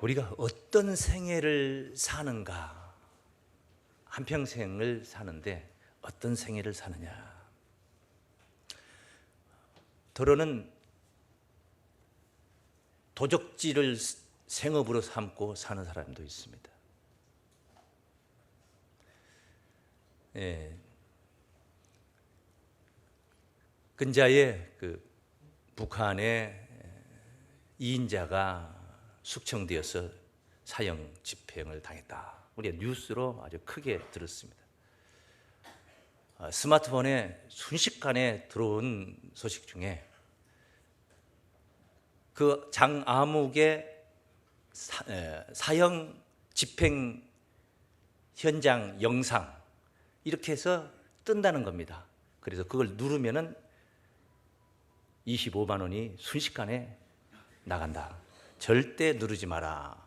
우리가 어떤 생애를 사는가? 한평생을 사는데 어떤 생애를 사느냐? 더러는 도적질을 생업으로 삼고 사는 사람도 있습니다. 예. 근자에 그 북한의 이인자가 숙청되어서 사형 집행을 당했다. 우리가 뉴스로 아주 크게 들었습니다. 아, 스마트폰에 순식간에 들어온 소식 중에 그 에, 사형 집행 현장 영상 이렇게 해서 뜬다는 겁니다. 그래서 그걸 누르면은 25만 원이 순식간에 나간다. 절대 누르지 마라.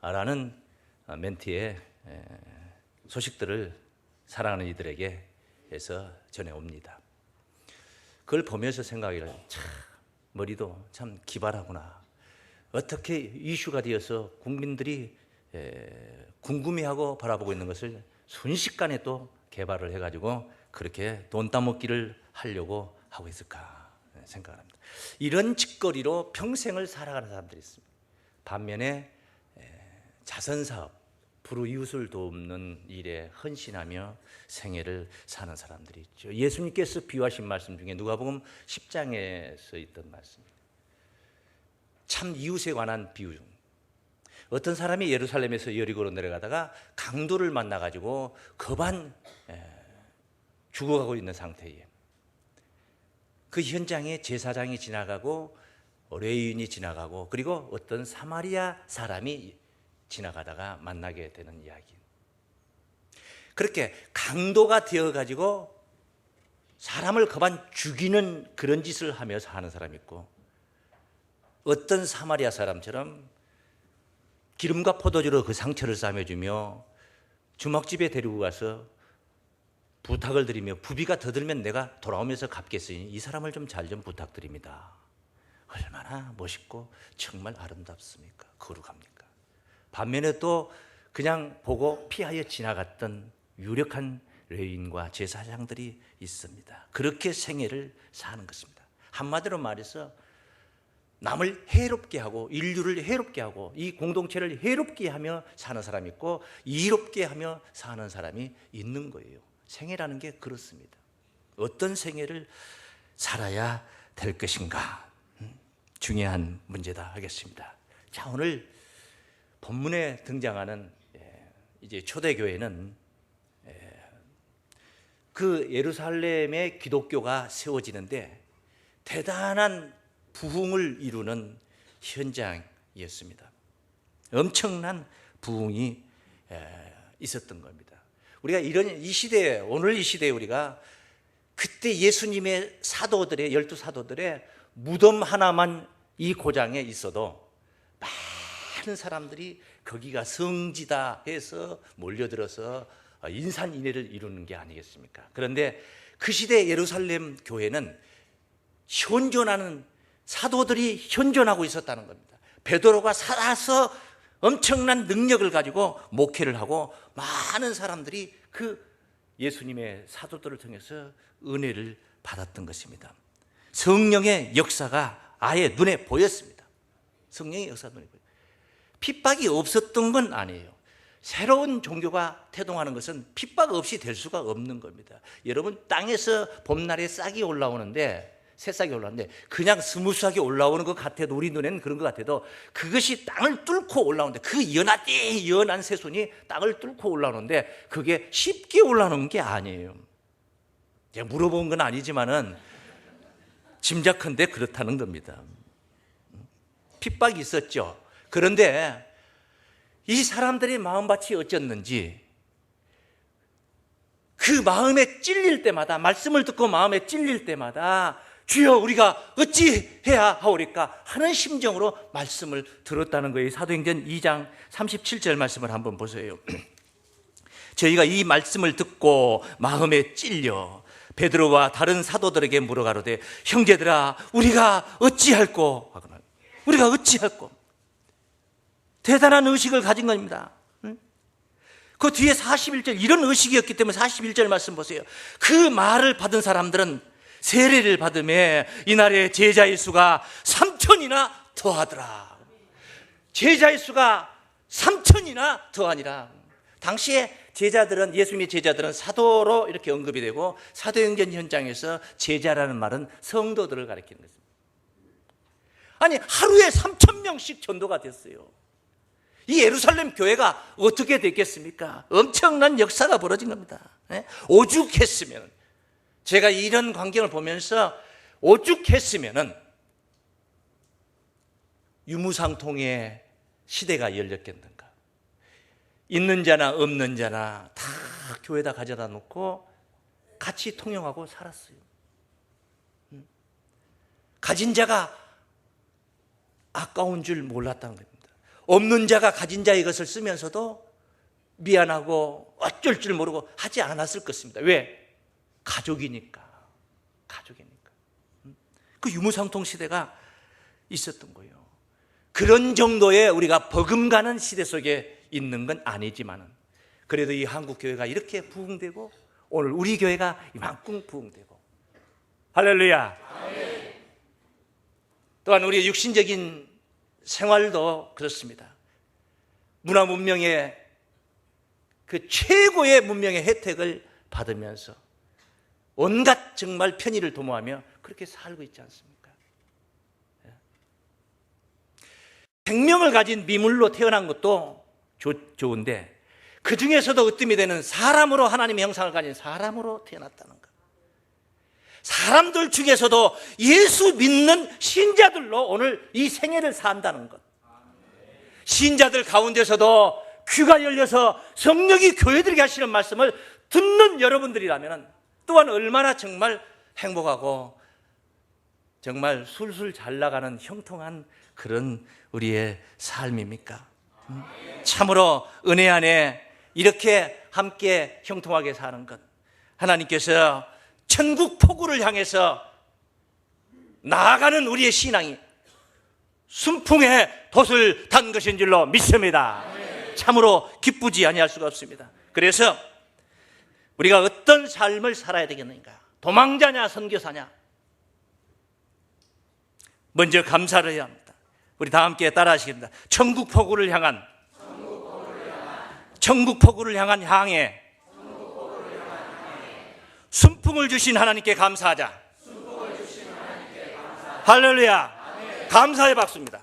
라는 멘트의 에, 소식들을 사랑하는 이들에게 해서 전해옵니다. 그걸 보면서 생각을 참 머리도 참 기발하구나. 어떻게 이슈가 되어서 국민들이 에, 궁금해하고 바라보고 있는 것을 순식간에 또 개발을 해가지고 그렇게 돈 따먹기를 하려고 하고 있을까 생각합니다. 이런 짓거리로 평생을 살아가는 사람들이 있습니다. 반면에 에, 자선사업, 불우이웃을 돕는 일에 헌신하며 생애를 사는 사람들이 있죠. 예수님께서 비유하신 말씀 중에 누가복음 10장에서 있던 말씀입니다. 참 이웃에 관한 비유 중 어떤 사람이 예루살렘에서 여리고로 내려가다가 강도를 만나 가지고 에, 죽어가고 있는 상태에 그 현장에 제사장이 지나가고 레위인이 지나가고 그리고 어떤 사마리아 사람이 지나가다가 만나게 되는 이야기. 그렇게 강도가 되어 가지고 사람을 그만 죽이는 그런 짓을 하며 사는 사람이 있고 어떤 사마리아 사람처럼 기름과 포도주로 그 상처를 싸매주며 주막집에 데리고 가서 부탁을 드리며 부비가 더 들면 내가 돌아오면서 갚겠으니 이 사람을 좀 잘좀 부탁드립니다. 얼마나 멋있고 정말 아름답습니까? 거룩합니까? 반면에 또 그냥 보고 피하여 지나갔던 유력한 레인과 제사장들이 있습니다. 그렇게 생애를 사는 것입니다. 한마디로 말해서 남을 해롭게 하고 인류를 해롭게 하고 이 공동체를 해롭게 하며 사는 사람이 있고 이롭게 하며 사는 사람이 있는 거예요. 생애라는 게 그렇습니다. 어떤 생애를 살아야 될 것인가? 음, 중요한 문제다 하겠습니다. 자, 오늘 본문에 등장하는 예, 이제 초대교회는 예, 그 예루살렘의 기독교가 세워지는데 대단한 부흥을 이루는 현장이었습니다. 엄청난 부흥이 예, 있었던 겁니다. 우리가 이런 이 시대에 오늘 이 시대에 우리가 그때 예수님의 사도들의 열두 사도들의 무덤 하나만 이 고장에 있어도 많은 사람들이 거기가 성지다 해서 몰려들어서 인산인해를 이루는 게 아니겠습니까? 그런데 그 시대 예루살렘 교회는 현존하는 사도들이 현존하고 있었다는 겁니다. 베드로가 살아서 엄청난 능력을 가지고 목회를 하고 많은 사람들이 그 예수님의 사도들을 통해서 은혜를 받았던 것입니다. 성령의 역사가 아예 눈에 보였습니다. 성령의 역사가 눈에 보여요. 핍박이 없었던 건 아니에요. 새로운 종교가 태동하는 것은 핍박 없이 될 수가 없는 겁니다. 여러분 땅에서 봄날에 싹이 올라오는데 새싹이 올라오는데 그냥 스무스하게 올라오는 것 같아도 우리 눈에는 그런 것 같아도 그것이 땅을 뚫고 올라오는데 그 연하디 연한 새순이 땅을 뚫고 올라오는데 그게 쉽게 올라오는 게 아니에요. 제가 물어본 건 아니지만은 짐작컨대 그렇다는 겁니다. 핍박이 있었죠. 그런데 이 사람들의 마음밭이 어쩌는지 그 마음에 찔릴 때마다 말씀을 듣고 마음에 찔릴 때마다 주여 우리가 어찌 해야 하오리까 하는 심정으로 말씀을 들었다는 거예요. 사도행전 2장 37절 말씀을 한번 보세요. 저희가 이 말씀을 듣고 마음에 찔려 베드로와 다른 사도들에게 물어가로되 형제들아 우리가 어찌할꼬 우리가 어찌할꼬 대단한 의식을 가진 겁니다. 응? 그 뒤에 41절 이런 의식이었기 때문에 41절 말씀 보세요. 그 말을 받은 사람들은 세례를 받음에 이날의 제자의 수가 3천이나 더하더라. 제자의 수가 3천이나 더하니라. 당시에 제자들은 예수님의 제자들은 사도로 이렇게 언급이 되고 사도행전 현장에서 제자라는 말은 성도들을 가리키는 것입니다. 아니 하루에 3천 명씩 전도가 됐어요. 이 예루살렘 교회가 어떻게 됐겠습니까? 엄청난 역사가 벌어진 겁니다. 예? 오죽했으면 제가 이런 광경을 보면서 오죽했으면은 유무상통의 시대가 열렸겠는가? 있는 자나 없는 자나 다 교회에다 가져다 놓고 같이 통용하고 살았어요. 음. 가진 자가 아까운 줄 몰랐다는 겁니다. 없는 자가 가진 자의 것을 쓰면서도 미안하고 어쩔 줄 모르고 하지 않았을 것입니다. 왜? 가족이니까. 가족이니까. 음. 그 유무상통 시대가 있었던 거예요. 그런 정도의 우리가 버금가는 시대 속에 있는 건 아니지만은 그래도 이 한국 교회가 이렇게 부흥되고 오늘 우리 교회가 이만큼 부흥되고 할렐루야. 또한 우리의 육신적인 생활도 그렇습니다. 문화 문명의 그 최고의 문명의 혜택을 받으면서 온갖 정말 편의를 도모하며 그렇게 살고 있지 않습니까? 예. 생명을 가진 미물로 태어난 것도 좋, 좋은데 그 중에서도 으뜸이 되는 사람으로 하나님의 형상을 가진 사람으로 태어났다는 것. 사람들 중에서도 예수 믿는 신자들로 오늘 이 생애를 산다는 것. 신자들 가운데서도 귀가 열려서 성령이 교회들에게 하시는 말씀을 듣는 여러분들이라면 또한 얼마나 정말 행복하고 정말 술술 잘 나가는 형통한 그런 우리의 삶입니까? 음? 참으로 은혜 안에 이렇게 함께 형통하게 사는 것. 하나님께서 천국 포구를 향해서 나아가는 우리의 신앙이 순풍의 돛을 단 것인 줄로 믿습니다. 참으로 기쁘지 아니할 수가 없습니다. 그래서 우리가 어떤 삶을 살아야 되겠는가? 도망자냐 선교사냐? 먼저 감사를 해야 합니다. 우리 다 함께 따라하시겠습니다. 천국 포구를 향한 천국 포구를 향한 향해 순풍을 주신 하나님께 감사하자. 할렐루야. 감사의 박수입니다.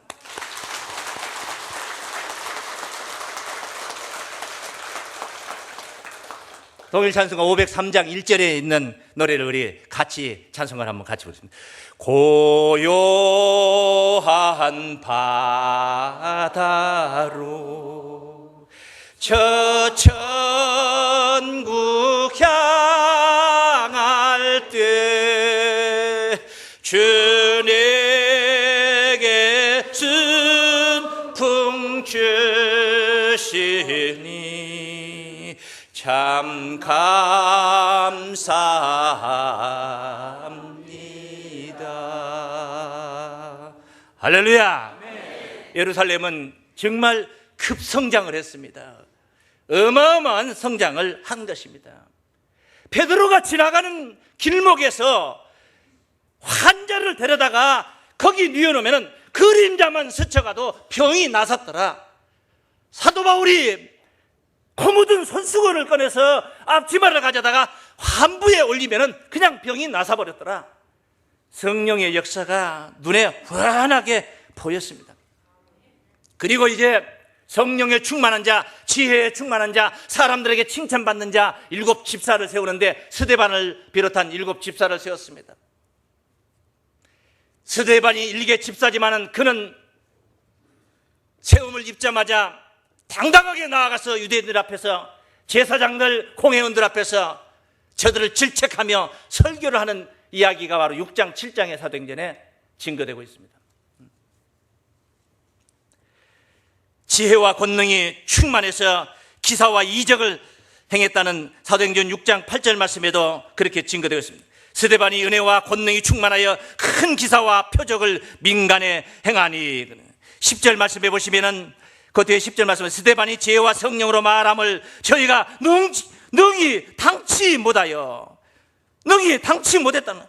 동일 찬송가 503장 1절에 있는 노래를 우리 같이 찬송을 한번 같이 보겠습니다. 고요한 바다로 저천 참 감사합니다. 할렐루야. 예루살렘은 정말 급성장을 했습니다. 어마어마한 성장을 한 것입니다. 베드로가 지나가는 길목에서 환자를 데려다가 거기 뉘어놓으면 그림자만 스쳐가도 병이 나섰더라. 사도 바울이 코 묻은 손수건을 꺼내서 앞치마를 가져다가 환부에 올리면은 그냥 병이 나서버렸더라. 성령의 역사가 눈에 환하게 보였습니다. 그리고 이제 성령에 충만한 자, 지혜에 충만한 자, 사람들에게 칭찬받는 자 일곱 집사를 세우는데 스데반을 비롯한 일곱 집사를 세웠습니다. 스데반이 일개 집사지만은 그는 세움을 입자마자 당당하게 나아가서 유대인들 앞에서 제사장들, 공회원들 앞에서 저들을 질책하며 설교를 하는 이야기가 바로 6장, 7장의 사도행전에 증거되고 있습니다. 지혜와 권능이 충만해서 기사와 이적을 행했다는 사도행전 6장 8절 말씀에도 그렇게 증거되어 있습니다. 스데반이 은혜와 권능이 충만하여 큰 기사와 표적을 민간에 행하니 10절 말씀해 보시면은 그 뒤에 10절 말씀에 스데반이 지혜와 성령으로 말함을 저희가 능, 능히 당치 못하여 능히 당치 못했다는.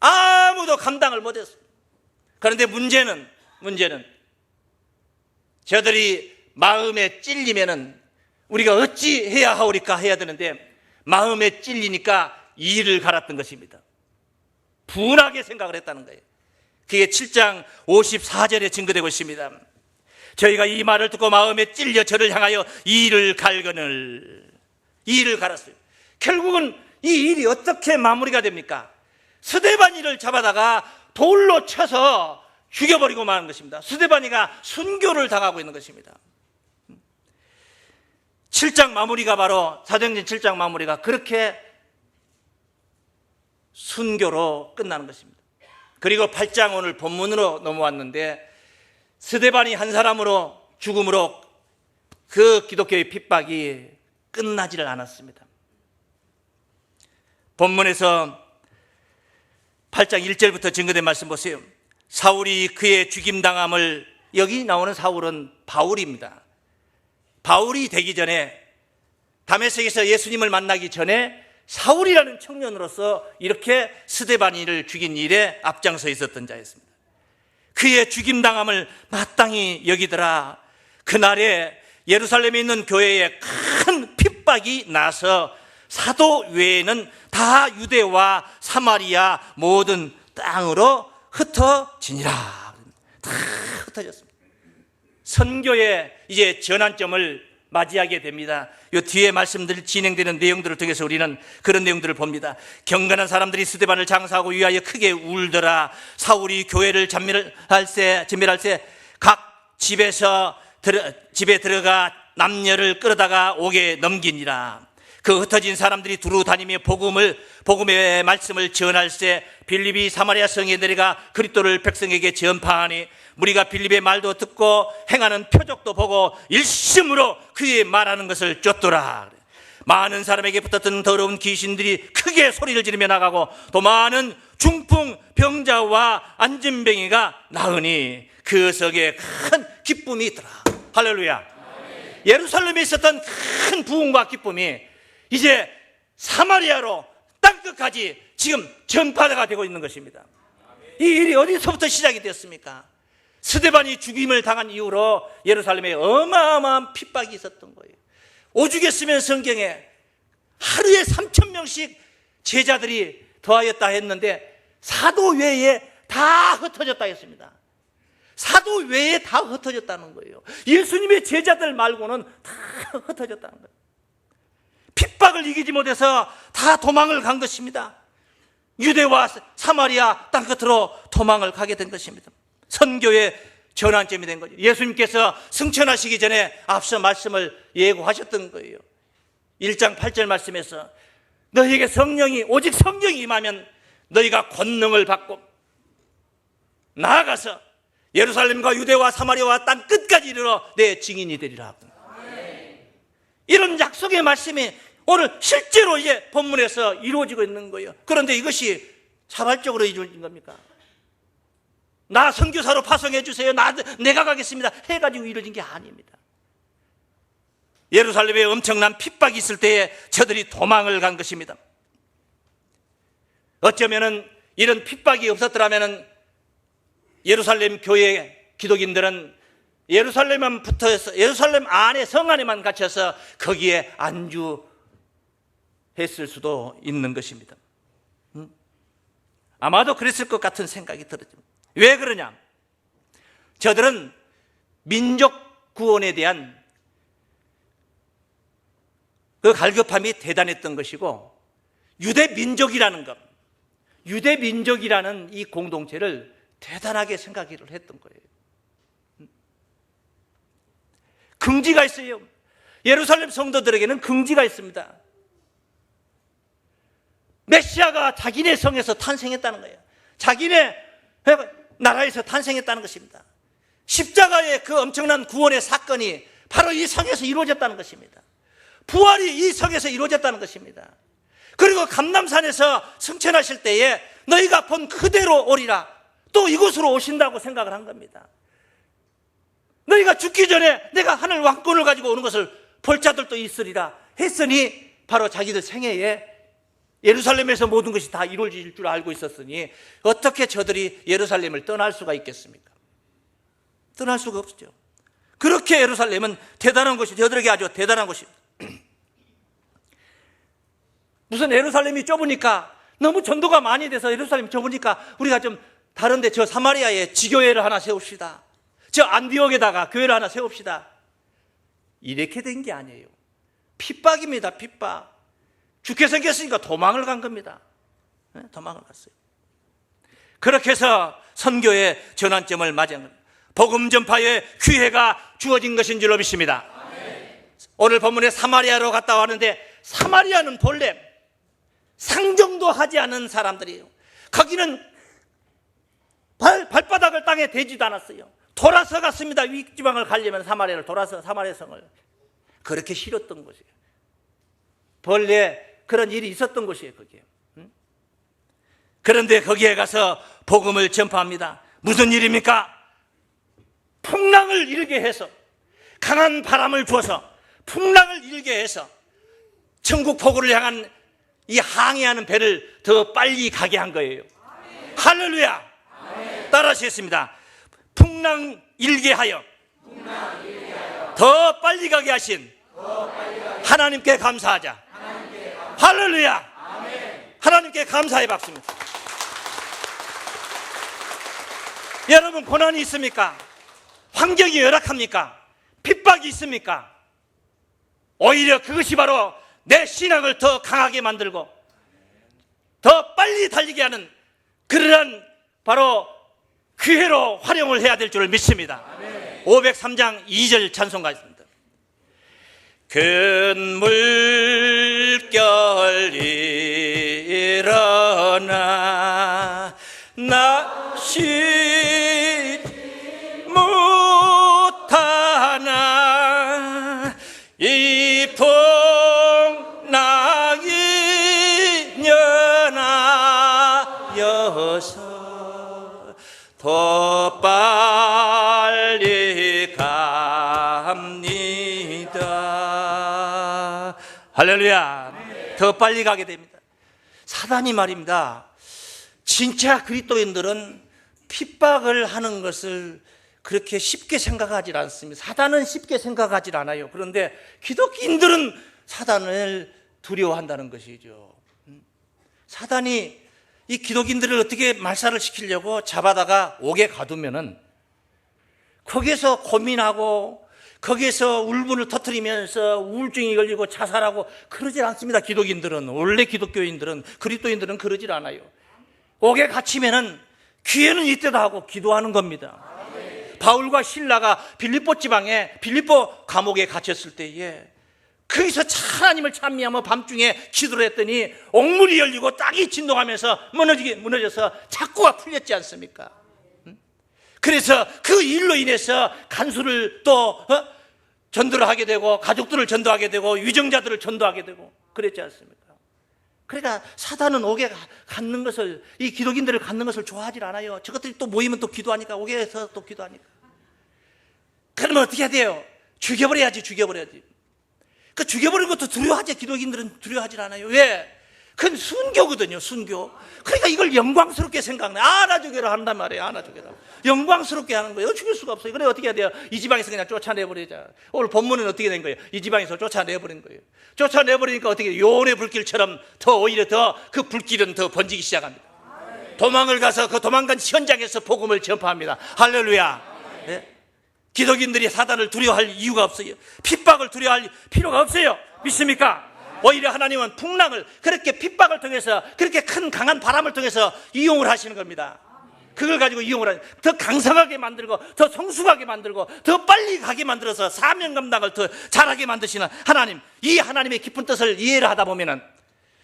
아무도 감당을 못했어. 그런데 문제는 문제는 저들이 마음에 찔리면은 우리가 어찌 해야 하오리까 해야 되는데 마음에 찔리니까 이를 갈았던 것입니다. 분하게 생각을 했다는 거예요. 그게 7장 54절에 증거되고 있습니다. 저희가 이 말을 듣고 마음에 찔려 저를 향하여 이를 갈거늘 이를 갈았어요. 결국은 이 일이 어떻게 마무리가 됩니까? 스데바니를 잡아다가 돌로 쳐서 죽여버리고 마는 것입니다. 스데바니가 순교를 당하고 있는 것입니다. 7장 마무리가 바로 사정진 7장 마무리가 그렇게 순교로 끝나는 것입니다. 그리고 8장 오늘 본문으로 넘어왔는데 스데반이 한 사람으로 죽음으로 그 기독교의 핍박이 끝나지를 않았습니다. 본문에서 8장 1절부터 증거된 말씀 보세요. 사울이 그의 죽임당함을 여기 나오는 사울은 바울입니다. 바울이 되기 전에 다메섹에서 예수님을 만나기 전에 사울이라는 청년으로서 이렇게 스데바니를 죽인 일에 앞장서 있었던 자였습니다. 그의 죽임당함을 마땅히 여기더라. 그날에 예루살렘에 있는 교회에 큰 핍박이 나서 사도 외에는 다 유대와 사마리아 모든 땅으로 흩어지니라. 다 흩어졌습니다. 선교의 이제 전환점을 맞이하게 됩니다. 요 뒤에 말씀들 진행되는 내용들을 통해서 우리는 그런 내용들을 봅니다. 경건한 사람들이 스데반을 장사하고 위하여 크게 울더라. 사울이 교회를 잔멸할 때, 진멸할 때각 집에서 들어, 집에 들어가 남녀를 끌어다가 옥에 넘기니라. 그 흩어진 사람들이 두루 다니며 복음을 복음의 말씀을 전할 때 빌립이 사마리아 성에 내려가 그리스도를 백성에게 전파하니 우리가 빌립의 말도 듣고 행하는 표적도 보고 일심으로 그의 말하는 것을 쫓더라. 많은 사람에게 붙었던 더러운 귀신들이 크게 소리를 지르며 나가고 또 많은 중풍 병자와 안진병이가 나으니 그 속에 큰 기쁨이 있더라. 할렐루야. 예루살렘에 있었던 큰 부흥과 기쁨이 이제 사마리아로 땅끝까지 지금 전파가 되고 있는 것입니다. 이 일이 어디서부터 시작이 되었습니까? 스데반이 죽임을 당한 이후로 예루살렘에 어마어마한 핍박이 있었던 거예요. 오죽 했으면 성경에 하루에 3천 명씩 제자들이 더하였다 했는데 사도 외에 다 흩어졌다 했습니다. 사도 외에 다 흩어졌다는 거예요. 예수님의 제자들 말고는 다 흩어졌다는 거예요. 핍박을 이기지 못해서 다 도망을 간 것입니다. 유대와 사마리아 땅 끝으로 도망을 가게 된 것입니다. 선교의 전환점이 된 거죠. 예수님께서 승천하시기 전에 앞서 말씀을 예고하셨던 거예요. 1장 8절 말씀에서 너희에게 성령이 오직 성령이 임하면 너희가 권능을 받고 나아가서 예루살렘과 유대와 사마리아와 땅 끝까지 이르러 내 증인이 되리라. 이런 약속의 말씀이 오늘 실제로 이제 본문에서 이루어지고 있는 거예요. 그런데 이것이 자발적으로 이루어진 겁니까? 나 선교사로 파송해 주세요. 나 내가 가겠습니다. 해가지고 이루어진 게 아닙니다. 예루살렘에 엄청난 핍박이 있을 때에 저들이 도망을 간 것입니다. 어쩌면은 이런 핍박이 없었더라면은 예루살렘 교회 기독인들은 예루살렘만 붙어서 예루살렘 안에 성 안에만 갇혀서 거기에 안주했을 수도 있는 것입니다. 음? 아마도 그랬을 것 같은 생각이 들어요. 왜 그러냐? 저들은 민족 구원에 대한 그 갈급함이 대단했던 것이고 유대 민족이라는 것, 유대 민족이라는 이 공동체를 대단하게 생각을 했던 거예요. 긍지가 있어요. 예루살렘 성도들에게는 긍지가 있습니다. 메시아가 자기네 성에서 탄생했다는 거예요. 자기네 나라에서 탄생했다는 것입니다. 십자가의 그 엄청난 구원의 사건이 바로 이 성에서 이루어졌다는 것입니다. 부활이 이 성에서 이루어졌다는 것입니다. 그리고 감남산에서 승천하실 때에 너희가 본 그대로 오리라. 또 이곳으로 오신다고 생각을 한 겁니다. 너희가 죽기 전에 내가 하늘 왕권을 가지고 오는 것을 볼 자들도 있으리라 했으니 바로 자기들 생애에 예루살렘에서 모든 것이 다 이루어질 줄 알고 있었으니 어떻게 저들이 예루살렘을 떠날 수가 있겠습니까? 떠날 수가 없죠. 그렇게 예루살렘은 대단한 곳이 저들에게 아주 대단한 곳입니다. 무슨 예루살렘이 좁으니까 너무 전도가 많이 돼서 예루살렘이 좁으니까 우리가 좀 다른데 저 사마리아에 지교회를 하나 세웁시다. 저 안디옥에다가 교회를 하나 세웁시다. 이렇게 된 게 아니에요. 핍박입니다. 핍박. 죽게 생겼으니까 도망을 간 겁니다. 네, 도망을 갔어요. 그렇게 해서 선교의 전환점을 겁니다. 복음 전파의 기회가 주어진 것인 줄로 믿습니다. 오늘 본문에 사마리아로 갔다 왔는데 사마리아는 본래 상정도 하지 않은 사람들이에요. 거기는 발, 발바닥을 땅에 대지도 않았어요. 돌아서 갔습니다. 윗지방을 가려면 사마리아를 돌아서 사마리아 성을. 그렇게 싫었던 곳이에요. 본래 그런 일이 있었던 곳이에요, 거기에. 응? 그런데 거기에 가서 복음을 전파합니다. 무슨 일입니까? 풍랑을 일게 해서 강한 바람을 부어서 풍랑을 일게 해서 천국 포구를 향한 이 항해하는 배를 더 빨리 가게 한 거예요. 할렐루야! 따라하시겠습니다. 풍랑 일게 하여 더 빨리 가게 하신 하나님께 감사하자. 할렐루야! 하나님께 감사의 박수입니다. 여러분 고난이 있습니까? 환경이 열악합니까? 핍박이 있습니까? 오히려 그것이 바로 내 신앙을 더 강하게 만들고 더 빨리 달리게 하는 그러한 바로 기회로 활용을 해야 될 줄을 믿습니다. 503장 2절 찬송가 있습니다. 큰 물결 할렐루야 더 빨리 가게 됩니다 사단이 말입니다 진짜 그리스도인들은 핍박을 하는 것을 그렇게 쉽게 생각하지 않습니다. 사단은 쉽게 생각하지 않아요. 그런데 기독인들은 사단을 두려워한다는 것이죠. 음. 사단이 이 기독인들을 어떻게 말살을 시키려고 잡아다가 옥에 가두면은 거기에서 고민하고 거기에서 울분을 터뜨리면서 우울증이 걸리고 자살하고 그러질 않습니다. 기독인들은 원래 기독교인들은 그리스도인들은 그러질 않아요. 옥에 갇히면은 기회는 이때다 하고 기도하는 겁니다. 바울과 신라가 빌립보 지방에 빌립보 감옥에 갇혔을 때에 거기서 하나님을 찬미하며 밤중에 기도를 했더니 옥문이 열리고 땅이 진동하면서 무너지게 무너져서 착고가 풀렸지 않습니까? 응? 그래서 그 일로 인해서 간수를 또 어? 전도를 하게 되고 가족들을 전도하게 되고 위정자들을 전도하게 되고 그랬지 않습니까? 그러니까 사단은 옥에 갖는 것을 이 기독인들을 갖는 것을 좋아하지 않아요. 저것들이 또 모이면 또 기도하니까 옥에서 또 기도하니까. 그러면 어떻게 해야 돼요? 죽여버려야지, 죽여버려야지. 그 죽여버리는 것도 두려워하지. 기독인들은 두려워하지 않아요. 왜? 그건 순교거든요, 순교. 그러니까 이걸 영광스럽게 생각해. 안아주기로 한단 말이에요, 안아주기로. 영광스럽게 하는 거예요. 죽일 수가 없어요. 그래, 어떻게 해야 돼요? 이 지방에서 그냥 쫓아내버리자. 오늘 본문은 어떻게 된 거예요? 이 지방에서 쫓아내버린 거예요. 쫓아내버리니까 어떻게 요원의 불길처럼 더 오히려 더 그 불길은 더 번지기 시작합니다. 도망을 가서 그 도망간 현장에서 복음을 전파합니다. 할렐루야. 네? 기독인들이 사단을 두려워할 이유가 없어요. 핍박을 두려워할 필요가 없어요. 믿습니까? 오히려 하나님은 풍랑을 그렇게 핍박을 통해서 그렇게 큰 강한 바람을 통해서 이용을 하시는 겁니다. 그걸 가지고 이용을 하는 더 강성하게 만들고 더 성숙하게 만들고 더 빨리 가게 만들어서 사명 감당을 더 잘하게 만드시는 하나님 이 하나님의 깊은 뜻을 이해를 하다 보면은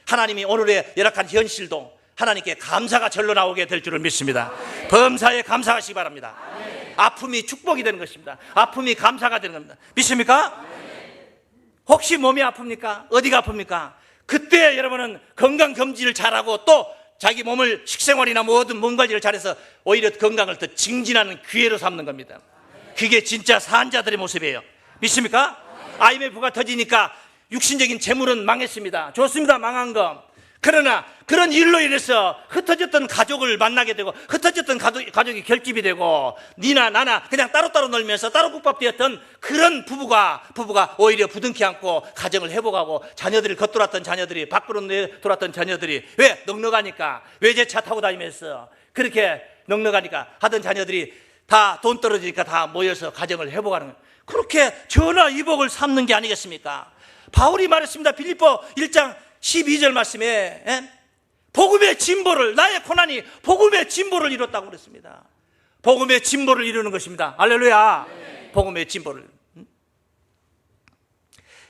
하나님이 오늘의 열악한 현실도 하나님께 감사가 절로 나오게 될 줄을 믿습니다. 범사에 감사하시기 바랍니다. 아픔이 축복이 되는 것입니다. 아픔이 감사가 되는 겁니다. 믿습니까? 혹시 몸이 아픕니까? 어디가 아픕니까? 그때 여러분은 건강 검진을 잘하고 또 자기 몸을 식생활이나 모든 몸 관리를 잘해서 오히려 건강을 더 증진하는 기회로 삼는 겁니다. 그게 진짜 사한자들의 모습이에요. 믿습니까? IMF가 터지니까 육신적인 재물은 망했습니다. 좋습니다. 망한 거. 그러나 그런 일로 인해서 흩어졌던 가족을 만나게 되고 흩어졌던 가족, 가족이 결집이 되고 니나 나나 그냥 따로따로 놀면서 따로 국밥되었던 그런 부부가 부부가 오히려 부둥키 안고 가정을 회복하고 자녀들을 겉돌았던 자녀들이 밖으로 내돌았던 자녀들이 왜 넉넉하니까 외제차 타고 다니면서 그렇게 넉넉하니까 하던 자녀들이 다 돈 떨어지니까 다 모여서 가정을 회복하는. 그렇게 전화 이복을 삼는 게 아니겠습니까? 바울이 말했습니다. 빌립보 1장 12절 말씀에 예? 복음의 진보를 나의 고난이 복음의 진보를 이뤘다고 그랬습니다. 복음의 진보를 이루는 것입니다. 알렐루야. 복음의 진보를. 음?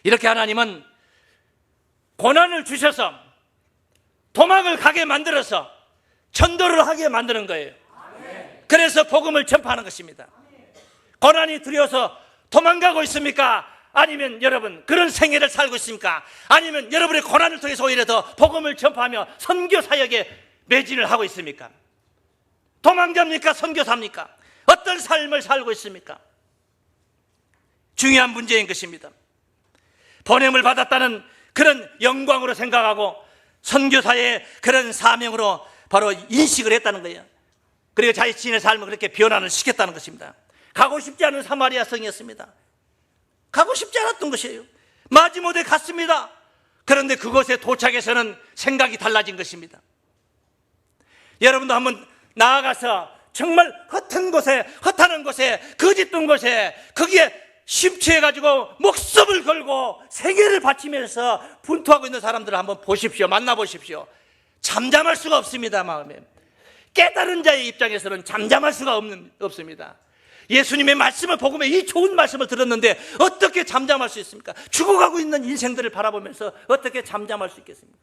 이렇게 하나님은 고난을 주셔서 도망을 가게 만들어서 전도를 하게 만드는 거예요. 그래서 복음을 전파하는 것입니다. 고난이 두려워서 도망가고 있습니까? 아니면 여러분 그런 생애를 살고 있습니까? 아니면 여러분의 고난을 통해서 오히려 더 복음을 전파하며 선교 사역에 매진을 하고 있습니까? 도망갑니까? 선교사입니까? 어떤 삶을 살고 있습니까? 중요한 문제인 것입니다. 번냄을 받았다는 그런 영광으로 생각하고 선교사의 그런 사명으로 바로 인식을 했다는 거예요. 그리고 자신의 삶을 그렇게 변화를 시켰다는 것입니다. 가고 싶지 않은 사마리아 성이었습니다. 가고 싶지 않았던 것이에요. 마지못해 갔습니다. 그런데 그곳에 도착해서는 생각이 달라진 것입니다. 여러분도 한번 나아가서 정말 헛한 곳에, 헛하는 곳에, 거짓된 곳에, 거기에 심취해가지고 목숨을 걸고 생애를 바치면서 분투하고 있는 사람들을 한번 보십시오. 만나보십시오. 잠잠할 수가 없습니다, 마음에. 깨달은 자의 입장에서는 잠잠할 수가 없는, 없습니다. 예수님의 말씀을 복음의 이 좋은 말씀을 들었는데 어떻게 잠잠할 수 있습니까? 죽어가고 있는 인생들을 바라보면서 어떻게 잠잠할 수 있겠습니까?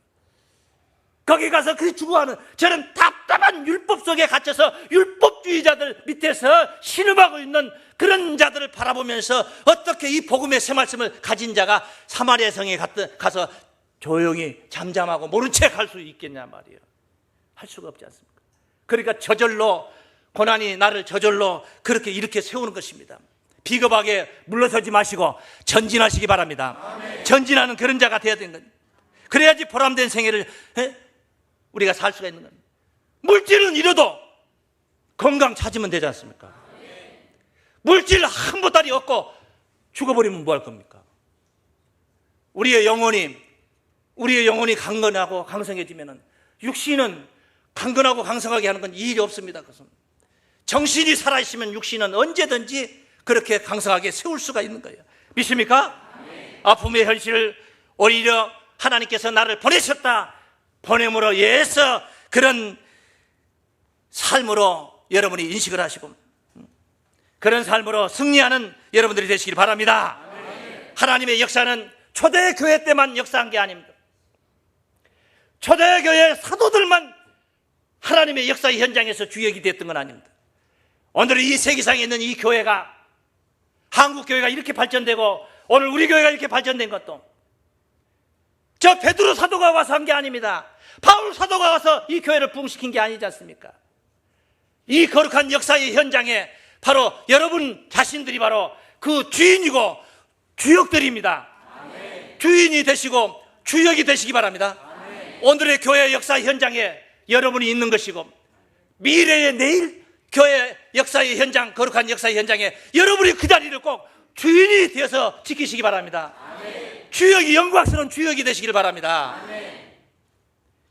거기 가서 그 죽어가는 저는 답답한 율법 속에 갇혀서 율법주의자들 밑에서 신음하고 있는 그런 자들을 바라보면서 어떻게 이 복음의 새 말씀을 가진 자가 사마리아 성에 가서 조용히 잠잠하고 모른 척할수 있겠냐 말이에요. 할 수가 없지 않습니까? 그러니까 저절로 고난이 나를 저절로 그렇게 이렇게 세우는 것입니다. 비겁하게 물러서지 마시고 전진하시기 바랍니다. 아멘. 전진하는 그런 자가 되어야 되는 거예요. 그래야지 보람된 생애를 에? 우리가 살 수가 있는 겁니다. 물질은 잃어도 건강 찾으면 되지 않습니까? 물질 한 보따리 얻고 죽어버리면 뭐 할 겁니까? 우리의 영혼이 우리의 영혼이 강건하고 강성해지면은 육신은 강건하고 강성하게 하는 건 일이 없습니다. 그것은 정신이 살아있으면 육신은 언제든지 그렇게 강성하게 세울 수가 있는 거예요. 믿습니까? 네. 아픔의 현실을 오히려 하나님께서 나를 보내셨다. 보냄으로 예서 그런 삶으로 여러분이 인식을 하시고 그런 삶으로 승리하는 여러분들이 되시길 바랍니다. 네. 하나님의 역사는 초대교회 때만 역사한 게 아닙니다. 초대교회 사도들만 하나님의 역사의 현장에서 주역이 됐던 건 아닙니다. 오늘 이 세계상에 있는 이 교회가 한국 교회가 이렇게 발전되고 오늘 우리 교회가 이렇게 발전된 것도 저 베드로 사도가 와서 한 게 아닙니다. 바울 사도가 와서 이 교회를 부흥시킨 게 아니지 않습니까? 이 거룩한 역사의 현장에 바로 여러분 자신들이 바로 그 주인이고 주역들입니다. 아멘. 주인이 되시고 주역이 되시기 바랍니다. 아멘. 오늘의 교회 역사 현장에 여러분이 있는 것이고 미래의 내일 교회 역사의 현장, 거룩한 역사의 현장에 여러분이 그 자리를 꼭 주인이 되어서 지키시기 바랍니다. 아멘. 주역이 영광스러운 주역이 되시길 바랍니다. 아멘.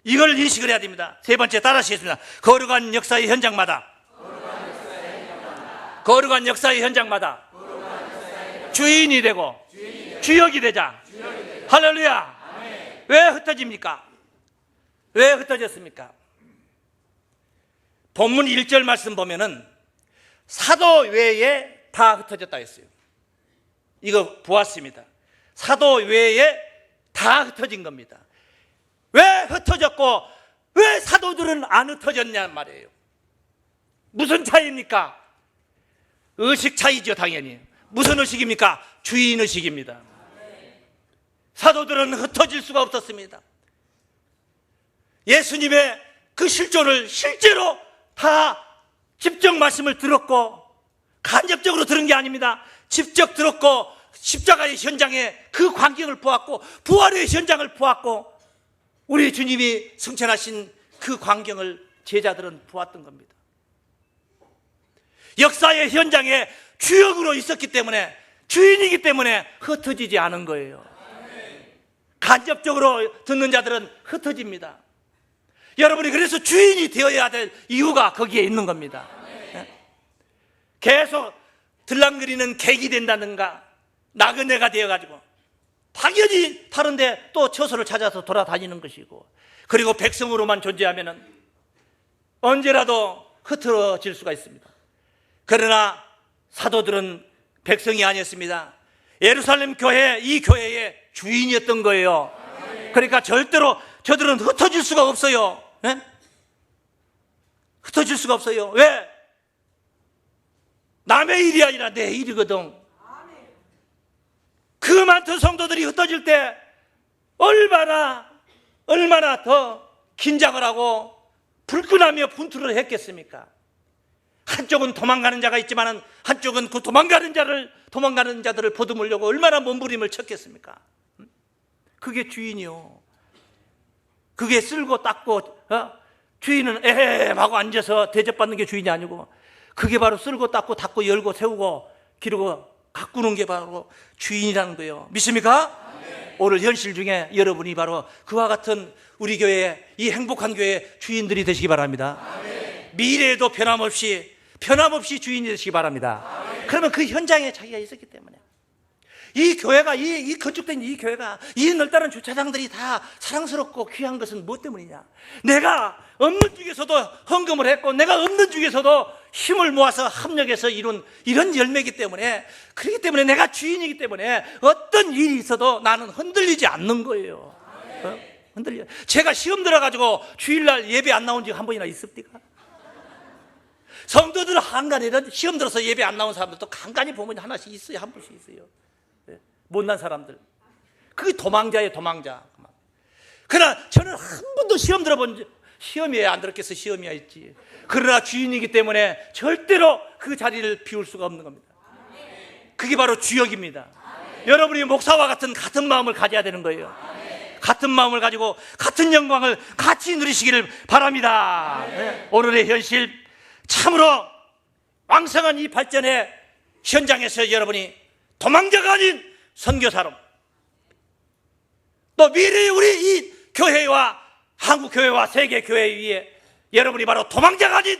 이걸 인식을 해야 됩니다. 세 번째 따라 하시겠습니다. 거룩한 역사의 현장마다, 거룩한 역사의 현장마다, 주인이 되고 주역이 되자. 할렐루야. 왜 흩어집니까? 왜 흩어졌습니까? 본문 1절 말씀 보면은 사도 외에 다 흩어졌다 했어요. 이거 보았습니다. 사도 외에 다 흩어진 겁니다. 왜 흩어졌고 왜 사도들은 안 흩어졌냐 말이에요. 무슨 차이입니까? 의식 차이죠, 당연히. 무슨 의식입니까? 주인 의식입니다. 사도들은 흩어질 수가 없었습니다. 예수님의 그 실존을 실제로 다 집정 말씀을 들었고 간접적으로 들은 게 아닙니다. 직접 들었고 십자가의 현장에 그 광경을 보았고 부활의 현장을 보았고 우리 주님이 승천하신 그 광경을 제자들은 보았던 겁니다. 역사의 현장에 주역으로 있었기 때문에 주인이기 때문에 흩어지지 않은 거예요. 간접적으로 듣는 자들은 흩어집니다. 여러분이 그래서 주인이 되어야 될 이유가 거기에 있는 겁니다. 예? 계속 들랑거리는 객이 된다든가 나그네가 되어가지고 당연히 다른데 또 처소를 찾아서 돌아다니는 것이고 그리고 백성으로만 존재하면은 언제라도 흐트러질 수가 있습니다. 그러나 사도들은 백성이 아니었습니다. 예루살렘 교회, 이 교회의 주인이었던 거예요. 그러니까 절대로 저들은 흩어질 수가 없어요. 예? 흩어질 수가 없어요. 왜? 남의 일이 아니라 내 일이거든. 그 많던 성도들이 흩어질 때 얼마나, 얼마나 더 긴장을 하고 불끈하며 분투를 했겠습니까? 한쪽은 도망가는 자가 있지만은 한쪽은 그 도망가는 자를 도망가는 자들을 보듬으려고 얼마나 몸부림을 쳤겠습니까? 음? 그게 주인이요. 그게 쓸고 닦고 어? 주인은 에헴 하고 앉아서 대접받는 게 주인이 아니고 그게 바로 쓸고 닦고 닦고 열고 세우고 기르고 가꾸는 게 바로 주인이라는 거예요. 믿습니까? 오늘 현실 중에 여러분이 바로 그와 같은 우리 교회 이 행복한 교회 주인들이 되시기 바랍니다. 미래에도 변함없이 변함없이 주인이 되시기 바랍니다. 그러면 그 현장에 자기가 있었기 때문에 이 교회가 이, 이 건축된 이 교회가 이 넓다란 주차장들이 다 사랑스럽고 귀한 것은 무엇 때문이냐? 내가 없는 중에서도 헌금을 했고 내가 없는 중에서도 힘을 모아서 합력해서 이룬 이런 열매이기 때문에 그렇기 때문에 내가 주인이기 때문에 어떤 일이 있어도 나는 흔들리지 않는 거예요. 어? 흔들려. 제가 시험 들어가지고 주일날 예배 안 나온 적 한 번이나 있습니까? 성도들 한간에 시험 들어서 예배 안 나온 사람들도 간간히 보면 하나씩 있어요. 한 분씩 있어요. 예, 못난 사람들. 그게 도망자예요, 도망자. 그러나 저는 한 번도 시험 들어본 적, 시험이야 안 들었겠어, 시험이야 있지. 그러나 주인이기 때문에 절대로 그 자리를 비울 수가 없는 겁니다. 그게 바로 주역입니다. 여러분이 목사와 같은 같은 마음을 가져야 되는 거예요. 같은 마음을 가지고 같은 영광을 같이 누리시기를 바랍니다. 네. 오늘의 현실 참으로 왕성한 이 발전의 현장에서 여러분이 도망자가 아닌 선교사로 또 미래의 우리 이 교회와 한국 교회와 세계 교회 위에 여러분이 바로 도망자가 아닌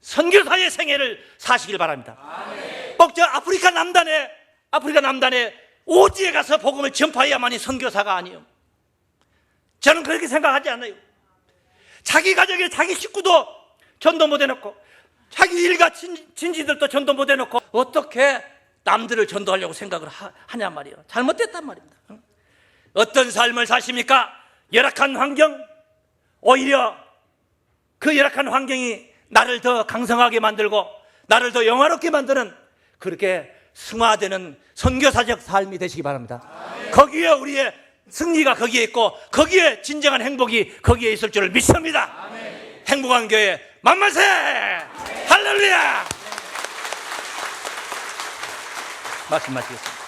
선교사의 생애를 사시길 바랍니다. 꼭저 아프리카 남단에 아프리카 남단에 오지에 가서 복음을 전파해야만이 선교사가 아니요. 저는 그렇게 생각하지 않아요. 자기 가족에 자기 식구도 전도 못 해놓고 자기 일가 친, 친지들도 전도 못 해놓고 어떻게 남들을 전도하려고 생각을 하, 하냐 말이에요. 잘못됐단 말입니다. 응? 어떤 삶을 사십니까? 열악한 환경? 오히려 그 열악한 환경이 나를 더 강성하게 만들고 나를 더 영화롭게 만드는 그렇게 승화되는 선교사적 삶이 되시기 바랍니다. 거기에 우리의 승리가 거기에 있고 거기에 진정한 행복이 거기에 있을 줄을 믿습니다. 행복한 교회 만만세! 할렐루야! Martin Matthiesen.